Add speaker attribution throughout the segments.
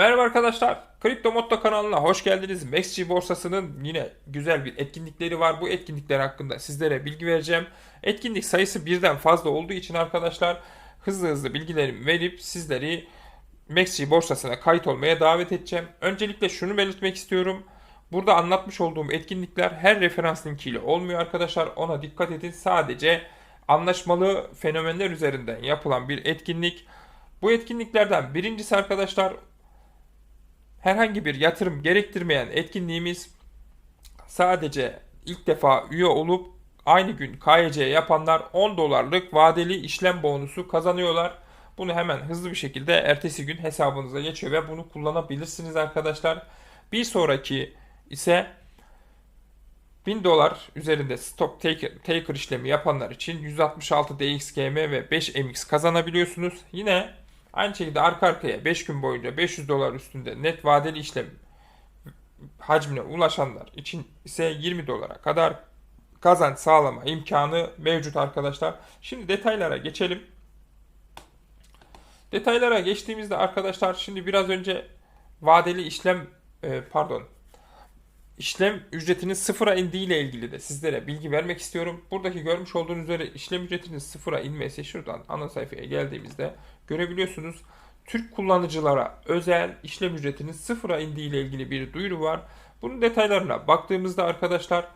Speaker 1: Merhaba arkadaşlar. Kripto Motto kanalına hoş geldiniz. MaxG borsasının yine güzel bir etkinlikleri var. Bu etkinlikler hakkında sizlere bilgi vereceğim. Etkinlik sayısı birden fazla olduğu için arkadaşlar hızlı hızlı bilgilerimi verip sizleri MaxG borsasına kayıt olmaya davet edeceğim. Öncelikle şunu belirtmek istiyorum. Burada anlatmış olduğum etkinlikler her referans linkiyle olmuyor arkadaşlar. Ona dikkat edin. Sadece anlaşmalı fenomenler üzerinden yapılan bir etkinlik. Bu etkinliklerden birincisi arkadaşlar herhangi bir yatırım gerektirmeyen etkinliğimiz sadece ilk defa üye olup aynı gün KYC yapanlar 10 dolarlık vadeli işlem bonusu kazanıyorlar. Bunu hemen hızlı bir şekilde ertesi gün hesabınıza geçiyor ve bunu kullanabilirsiniz arkadaşlar. Bir sonraki ise 1000 dolar üzerinde stop taker, taker işlemi yapanlar için 166 DXGM ve 5 MX kazanabiliyorsunuz. Yine aynı şekilde arka arkaya 5 gün boyunca 500 dolar üstünde net vadeli işlem hacmine ulaşanlar için ise 20 dolara kadar kazanç sağlama imkanı mevcut arkadaşlar. Şimdi detaylara geçelim. Detaylara geçtiğimizde arkadaşlar şimdi biraz önce vadeli işlem e, pardon işlem ücretinin sıfıra indiği ile ilgili de sizlere bilgi vermek istiyorum. Buradaki görmüş olduğunuz üzere işlem ücretinin sıfıra inmesi şuradan ana sayfaya geldiğimizde görebiliyorsunuz. Türk kullanıcılara özel işlem ücretinin sıfıra indiği ile ilgili bir duyuru var. Bunun detaylarına baktığımızda arkadaşlar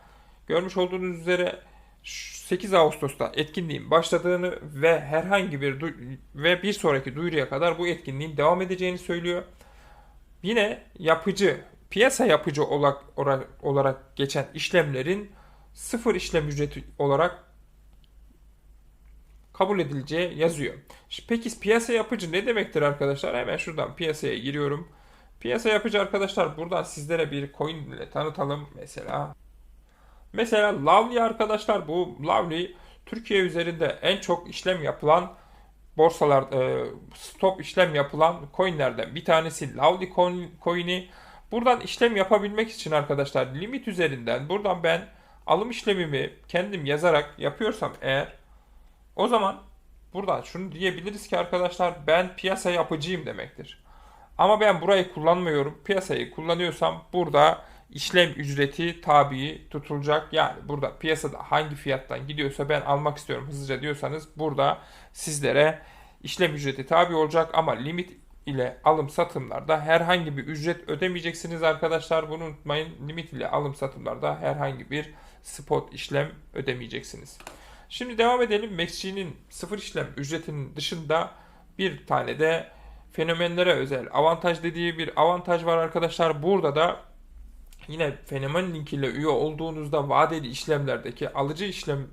Speaker 1: görmüş olduğunuz üzere 8 Ağustos'ta etkinliğin başladığını ve herhangi bir ve bir sonraki duyuruya kadar bu etkinliğin devam edeceğini söylüyor. Yine yapıcı piyasa yapıcı olarak, olarak geçen işlemlerin sıfır işlem ücreti olarak kabul edileceği yazıyor. Peki piyasa yapıcı ne demektir arkadaşlar? Hemen şuradan piyasaya giriyorum. Piyasa yapıcı arkadaşlar buradan sizlere bir coin ile tanıtalım mesela. Mesela Lovely arkadaşlar bu Lovely Türkiye üzerinde en çok işlem yapılan borsalar e, stop işlem yapılan coinlerden bir tanesi Lovely coin'i. Buradan işlem yapabilmek için arkadaşlar limit üzerinden buradan ben alım işlemimi kendim yazarak yapıyorsam eğer o zaman buradan şunu diyebiliriz ki arkadaşlar ben piyasa yapıcıyım demektir. Ama ben burayı kullanmıyorum. Piyasayı kullanıyorsam burada işlem ücreti tabi tutulacak. Yani burada piyasada hangi fiyattan gidiyorsa ben almak istiyorum hızlıca diyorsanız burada sizlere işlem ücreti tabi olacak ama limit ile alım satımlarda herhangi bir ücret ödemeyeceksiniz arkadaşlar. Bunu unutmayın. Limit ile alım satımlarda herhangi bir spot işlem ödemeyeceksiniz. Şimdi devam edelim. MaxG'nin sıfır işlem ücretinin dışında bir tane de fenomenlere özel avantaj dediği bir avantaj var arkadaşlar. Burada da yine fenomen link ile üye olduğunuzda vadeli işlemlerdeki alıcı işlem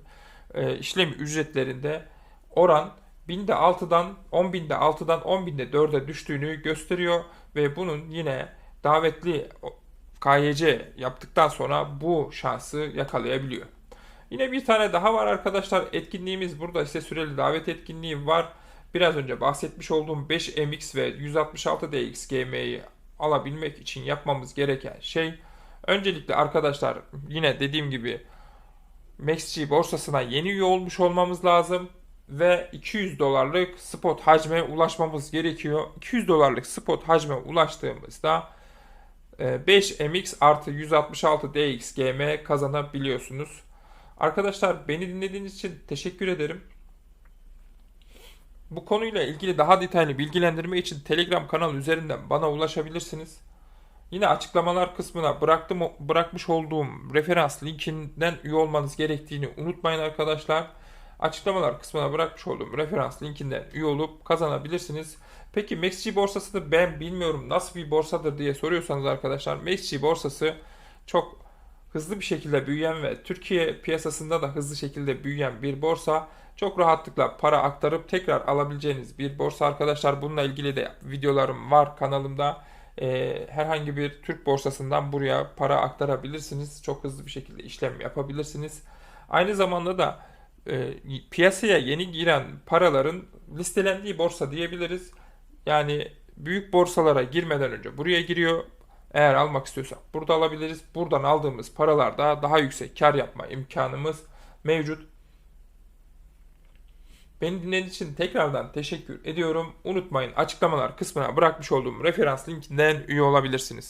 Speaker 1: e, işlem ücretlerinde oran binde 6'dan 10 binde 6'dan 10 binde 4'e düştüğünü gösteriyor ve bunun yine davetli KYC yaptıktan sonra bu şansı yakalayabiliyor. Yine bir tane daha var arkadaşlar. Etkinliğimiz burada ise süreli davet etkinliği var. Biraz önce bahsetmiş olduğum 5MX ve 166DX GM'yi alabilmek için yapmamız gereken şey öncelikle arkadaşlar yine dediğim gibi MaxG borsasına yeni üye olmuş olmamız lazım ve 200 dolarlık spot hacme ulaşmamız gerekiyor. 200 dolarlık spot hacme ulaştığımızda 5MX e, artı 166 DXGM kazanabiliyorsunuz. Arkadaşlar beni dinlediğiniz için teşekkür ederim. Bu konuyla ilgili daha detaylı bilgilendirme için Telegram kanalı üzerinden bana ulaşabilirsiniz. Yine açıklamalar kısmına bıraktım bırakmış olduğum referans linkinden üye olmanız gerektiğini unutmayın arkadaşlar. Açıklamalar kısmına bırakmış olduğum referans linkinden üye olup kazanabilirsiniz. Peki MaxG borsası da ben bilmiyorum nasıl bir borsadır diye soruyorsanız arkadaşlar MaxG borsası çok hızlı bir şekilde büyüyen ve Türkiye piyasasında da hızlı şekilde büyüyen bir borsa. Çok rahatlıkla para aktarıp tekrar alabileceğiniz bir borsa arkadaşlar. Bununla ilgili de videolarım var kanalımda. Ee, herhangi bir Türk borsasından buraya para aktarabilirsiniz. Çok hızlı bir şekilde işlem yapabilirsiniz. Aynı zamanda da e, piyasaya yeni giren paraların listelendiği borsa diyebiliriz. Yani büyük borsalara girmeden önce buraya giriyor. Eğer almak istiyorsak burada alabiliriz. Buradan aldığımız paralarda daha yüksek kar yapma imkanımız mevcut. Beni dinlediğiniz için tekrardan teşekkür ediyorum. Unutmayın açıklamalar kısmına bırakmış olduğum referans linkinden üye olabilirsiniz.